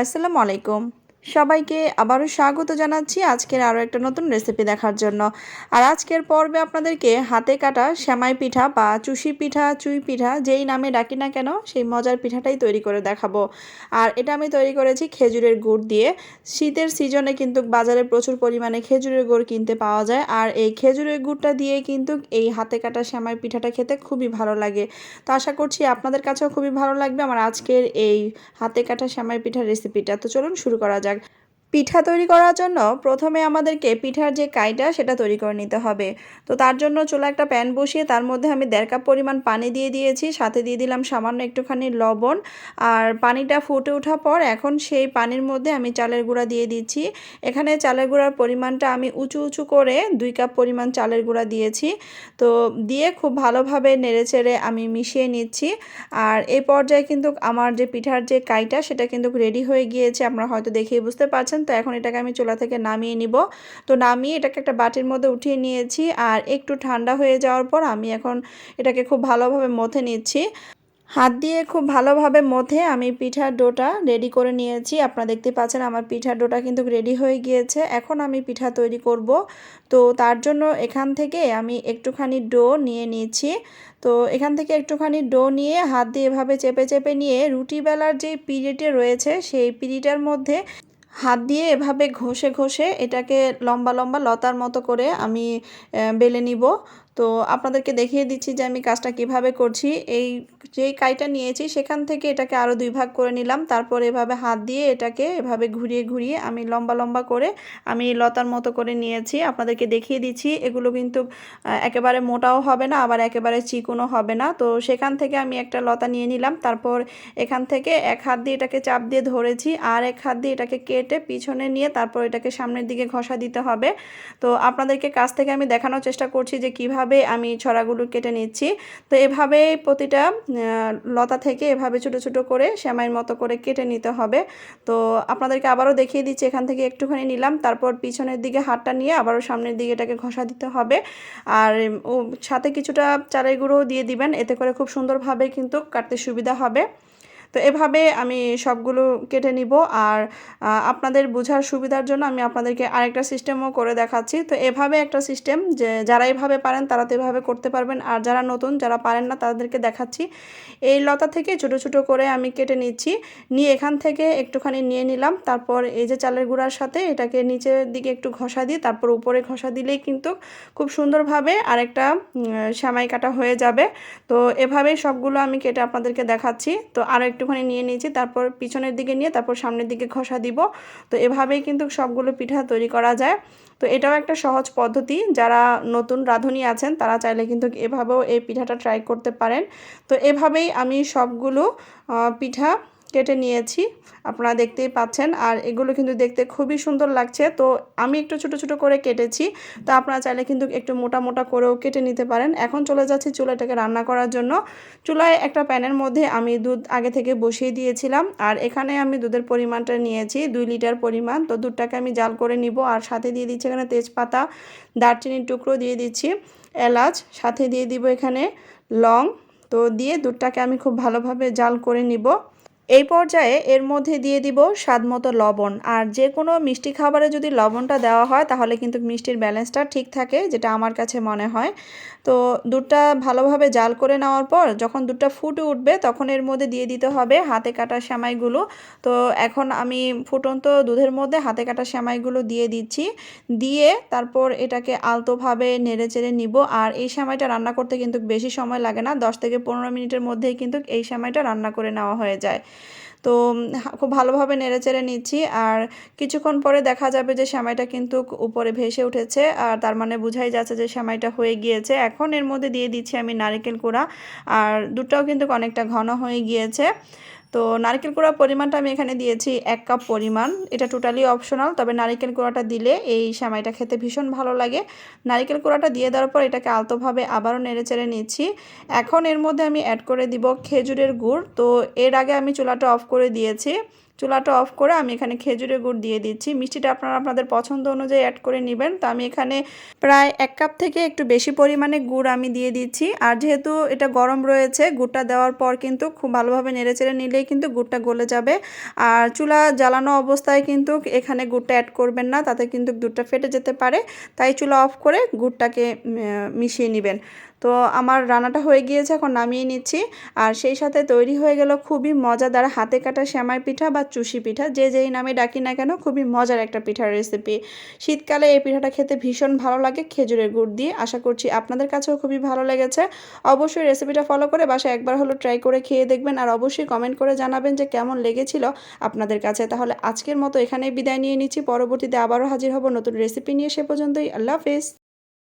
আসসালামু আলাইকুম। সবাইকে আবারও স্বাগত জানাচ্ছি আজকের আরও একটা নতুন রেসিপি দেখার জন্য। আর আজকের পর্বে আপনাদেরকে হাতে কাটা সেমাই পিঠা বা চুষি পিঠা, চুই পিঠা যেই নামে ডাকি না কেন সেই মজার পিঠাটাই তৈরি করে দেখাবো। আর এটা আমি তৈরি করেছি খেজুরের গুড় দিয়ে। শীতের সিজনে কিন্তু বাজারে প্রচুর পরিমাণে খেজুরের গুড় কিনতে পাওয়া যায়। আর এই খেজুরের গুড়টা দিয়ে কিন্তু এই হাতে কাটা সেমাই পিঠাটা খেতে খুবই ভালো লাগে। তো আশা করছি আপনাদের কাছেও খুবই ভালো লাগবে আমার আজকের এই হাতে কাটা সেমাই পিঠার রেসিপিটা তো চলুন শুরু করা যাক। bag. পিঠা তৈরি করার জন্য প্রথমে আমাদেরকে পিঠার যে কাইটা, সেটা তৈরি করে নিতে হবে। তো তার জন্য চুলা একটা প্যান বসিয়ে তার মধ্যে আমি দেড় কাপ পরিমাণ পানি দিয়ে দিয়েছি। সাথে দিয়ে দিলাম সামান্য একটুখানি লবণ। আর পানিটা ফুটে ওঠার পর এখন সেই পানির মধ্যে আমি চালের গুঁড়া দিয়ে দিচ্ছি। এখানে চালের গুঁড়ার পরিমাণটা আমি উঁচু উঁচু করে দুই কাপ পরিমাণ চালের গুঁড়া দিয়েছি। তো দিয়ে খুব ভালোভাবে নেড়েচেড়ে আমি মিশিয়ে নিচ্ছি। আর এই পর্যায়ে কিন্তু আমার যে পিঠার যে কাইটা, সেটা কিন্তু রেডি হয়ে গিয়েছে। আপনারা হয়তো দেখেই বুঝতে পারছেন। তো এখন এটাকে আমি চুলা থেকে নামিয়ে নিব। তো নামিয়ে এটাকে একটা বাটির মধ্যে উঠিয়ে নিয়েছি আর একটু ঠান্ডা হয়ে যাওয়ার পর আমি এখন এটাকে খুব ভালোভাবে মথে নিচ্ছি। হাত দিয়ে খুব ভালোভাবে মথে আমি পিঠার ডোটা রেডি করে নিয়েছি। আপনারা দেখতে পাচ্ছেন আমার পিঠার ডোটা কিন্তু রেডি হয়ে গিয়েছে। এখন আমি পিঠা তৈরি করব। তো তার জন্য এখান থেকে আমি একটুখানি ডো নিয়ে নিয়েছি তো এখান থেকে একটুখানি ডো নিয়ে হাত দিয়ে এভাবে চেপে চেপে নিয়ে রুটি বেলার যে পিড়িটে রয়েছে, সেই পিড়িটার মধ্যে হাত দিয়ে এভাবে ঘষে ঘষে এটাকে লম্বা লম্বা লতার মতো করে আমি বেলে নিব। তো আপনাদেরকে দেখিয়ে দিচ্ছি যে আমি কাজটা কীভাবে করছি। এই যেই কাইটা নিয়েছি সেখান থেকে এটাকে আরও দুই ভাগ করে নিলাম। তারপর এভাবে হাত দিয়ে এটাকে এভাবে ঘুরিয়ে ঘুরিয়ে আমি লম্বা লম্বা করে আমি লতার মতো করে নিয়েছি। আপনাদেরকে দেখিয়ে দিচ্ছি, এগুলো কিন্তু একেবারে মোটাও হবে না, আবার একেবারে চিকুনও হবে না। তো সেখান থেকে আমি একটা লতা নিয়ে নিলাম। তারপর এখান থেকে এক হাত দিয়ে এটাকে চাপ দিয়ে ধরেছি আর এক হাত দিয়ে এটাকে কেটে পিছনে নিয়ে তারপর এটাকে সামনের দিকে ঘষা দিতে হবে। তো আপনাদেরকে কাছ থেকে আমি দেখানোর চেষ্টা করছি যে কীভাবে এভাবে আমি ছড়াগুলো কেটে নিচ্ছি। তো এভাবে প্রতিটা লতা থেকে এভাবে ছোট ছোট করে শ্যামাইয়ের মতো করে কেটে নিতে হবে। তো আপনাদেরকে আবারও দেখিয়ে দিচ্ছি, এখান থেকে একটুখানি নিলাম, তারপর পিছনের দিকে হাতটা নিয়ে আবারও সামনের দিকে এটাকে ঘষা দিতে হবে। আর সাথে কিছুটা চালের গুঁড়োও দিয়ে দিবেন, এতে করে খুব সুন্দরভাবে কিন্তু কাটতে সুবিধা হবে। তো এভাবে আমি সবগুলো কেটে নিব আর আপনাদের বোঝার সুবিধার জন্য আমি আপনাদেরকে আরেকটা সিস্টেমও করে দেখাচ্ছি। তো এভাবে একটা সিস্টেম যে, যারা এভাবে পারেন তারা তো এভাবে করতে পারবেন আর যারা নতুন, যারা পারেন না তাদেরকে দেখাচ্ছি। এই লতা থেকে ছোট ছোট করে আমি কেটে নিচ্ছি। নিয়ে এখান থেকে একটুখানি নিয়ে নিলাম। তারপর এই যে চালের গুঁড়ার সাথে এটাকে নিচের দিকে একটু ঘষা দিই। তারপর উপরে ঘষা দিলেই কিন্তু খুব সুন্দরভাবে আরেকটা সেমাই কাটা হয়ে যাবে। তো এভাবেই সবগুলো আমি কেটে আপনাদেরকে দেখাচ্ছি। তো আরও একটু একটুখানি নিয়ে নিয়েছি, তারপর পিছনের দিকে নিয়ে তারপর সামনের দিকে ঘষা দিব। তো এভাবেই কিন্তু সবগুলো পিঠা তৈরি করা যায়। তো এটাও একটা সহজ পদ্ধতি। যারা নতুন রাঁধুনি আছেন, তারা চাইলে কিন্তু এভাবেও এই পিঠাটা ট্রাই করতে পারেন। তো এভাবেই আমি সবগুলো পিঠা কেটে নিয়েছি, আপনারা দেখতেই পাচ্ছেন। আর এগুলো কিন্তু দেখতে খুবই সুন্দর লাগছে। তো আমি একটু ছোট ছোট করে কেটেছি। তো আপনারা চাইলে কিন্তু একটু মোটা মোটা করেও কেটে নিতে পারেন। এখন চলে যাচ্ছি চুলাটাকে রান্না করার জন্য। চুলায় একটা প্যানের মধ্যে আমি দুধ আগে থেকে বসিয়ে দিয়েছিলাম। আর এখানে আমি দুধের পরিমাণটা নিয়েছি, দুই লিটার পরিমাণ। তো দুধটাকে আমি জাল করে নিব। আর সাথে দিয়ে দিচ্ছি এখানে তেজপাতা, দারচিনির টুকরো দিয়ে দিচ্ছি, এলাচ, সাথে দিয়ে দিব এখানে লং। তো দিয়ে দুধটাকে আমি খুব ভালোভাবে জাল করে নিব। এই পর্যায়ে এর মধ্যে দিয়ে দিব স্বাদ মতো লবণ। আর যে কোনো মিষ্টি খাবারে যদি লবণটা দেওয়া হয়, তাহলে কিন্তু মিষ্টির ব্যালেন্সটা ঠিক থাকে, যেটা আমার কাছে মনে হয়। তো দুধটা ভালোভাবে জাল করে নেওয়ার পর, যখন দুধটা ফুটে উঠবে, তখন এর মধ্যে দিয়ে দিতে হবে হাতে কাটা সেমাইগুলো তো এখন আমি ফুটন্ত দুধের মধ্যে হাতে কাটা সেমাইগুলো দিয়ে দিচ্ছি। দিয়ে তারপর এটাকে আলতোভাবে নেড়ে চেড়ে নিব। আর এই সেমাইটা রান্না করতে কিন্তু বেশি সময় লাগে না, দশ থেকে পনেরো মিনিটের মধ্যেই কিন্তু এই সেমাইটা রান্না করে নেওয়া হয়ে যায়। তো খুব ভালোভাবে নেড়েচেড়ে নিচ্ছি। আর কিছুক্ষণ পরে দেখা যাবে যে সেমাইটা কিন্তু উপরে ভেসে উঠেছে। আর তার মানে বুঝাই যাচ্ছে যে সেমাইটা হয়ে গিয়েছে। এখন এর মধ্যে দিয়ে দিচ্ছি আমি নারিকেল কুড়া। আর দুধটাও কিন্তু অনেকটা ঘন হয়ে গিয়েছে। তো নারকেল কুড়ার পরিমাণটা আমি এখানে দিয়েছি এক কাপ পরিমাণ। এটা টোটালি অপশনাল তবে নারকেল কুড়াটা দিলে এই সেমাইটা খেতে ভীষণ ভালো লাগে। নারকেল কুড়াটা দিয়ে দেওয়ার পর এটাকে আলতোভাবে আবারও নেড়ে চেড়ে নিচ্ছি। এখন এর মধ্যে আমি অ্যাড করে দিব খেজুরের গুড়। তো এর আগে আমি চুলাটা অফ করে দিয়েছি। চুলাটা অফ করে আমি এখানে খেজুরের গুড় দিয়ে দিচ্ছি। মিষ্টিটা আপনারা আপনাদের পছন্দ অনুযায়ী অ্যাড করে নেবেন। তো আমি এখানে প্রায় এক কাপ থেকে একটু বেশি পরিমাণে গুড় আমি দিয়ে দিচ্ছি। আর যেহেতু এটা গরম রয়েছে, গুড়টা দেওয়ার পর কিন্তু খুব ভালোভাবে নেড়েচেড়ে নিলেই কিন্তু গুড়টা গলে যাবে। আর চুলা জ্বালানো অবস্থায় কিন্তু এখানে গুড়টা অ্যাড করবেন না, তাতে কিন্তু দুধটা ফেটে যেতে পারে। তাই চুলা অফ করে গুড়টাকে মিশিয়ে নেবেন। তো আমার রান্নাটা হয়ে গিয়েছে, এখন নামিয়ে নিচ্ছি। আর সেই সাথে তৈরি হয়ে গেল খুবই মজাদার হাতে কাটা শ্যামাই পিঠা বা চুষি পিঠা। যে যেই নামে ডাকি না কেন, খুবই মজার একটা পিঠার রেসিপি শীতকালে এই পিঠাটা খেতে ভীষণ ভালো লাগে খেজুরের গুড় দিয়ে। আশা করছি আপনাদের কাছেও খুবই ভালো লেগেছে। অবশ্যই রেসিপিটা ফলো করে বাসায় একবার হলো ট্রাই করে খেয়ে দেখবেন। আর অবশ্যই কমেন্ট করে জানাবেন যে কেমন লেগেছিল আপনাদের কাছে। তাহলে আজকের মতো এখানেই বিদায় নিয়ে নিচ্ছি। পরবর্তীতে আবারও হাজির হব নতুন রেসিপি নিয়ে। সে পর্যন্তই আল্লাহ হাফিজ।